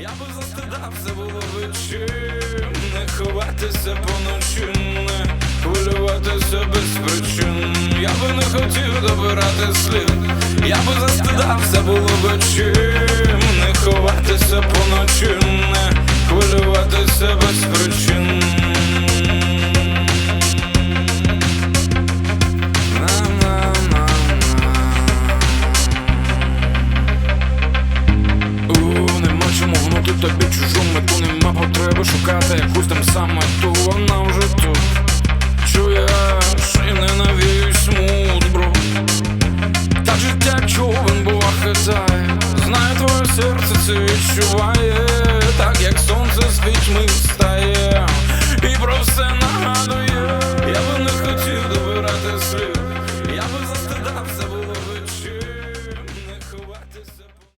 Я би застидався, було чим Не ховатися поночі, не хвилюватися без причин. Я би не хотів добирати слів, Я би застидався, було чим Не ховатися поночі, не треба шукати. Якусь там саме ту, вона вже тут. Чуєш і ненавіюсь мудбру Так життя човен бува хитає. Знає твоє серце це відчуває, так як сонце з пітьми встає, і про все нагадує, я би не хотів добирати слів.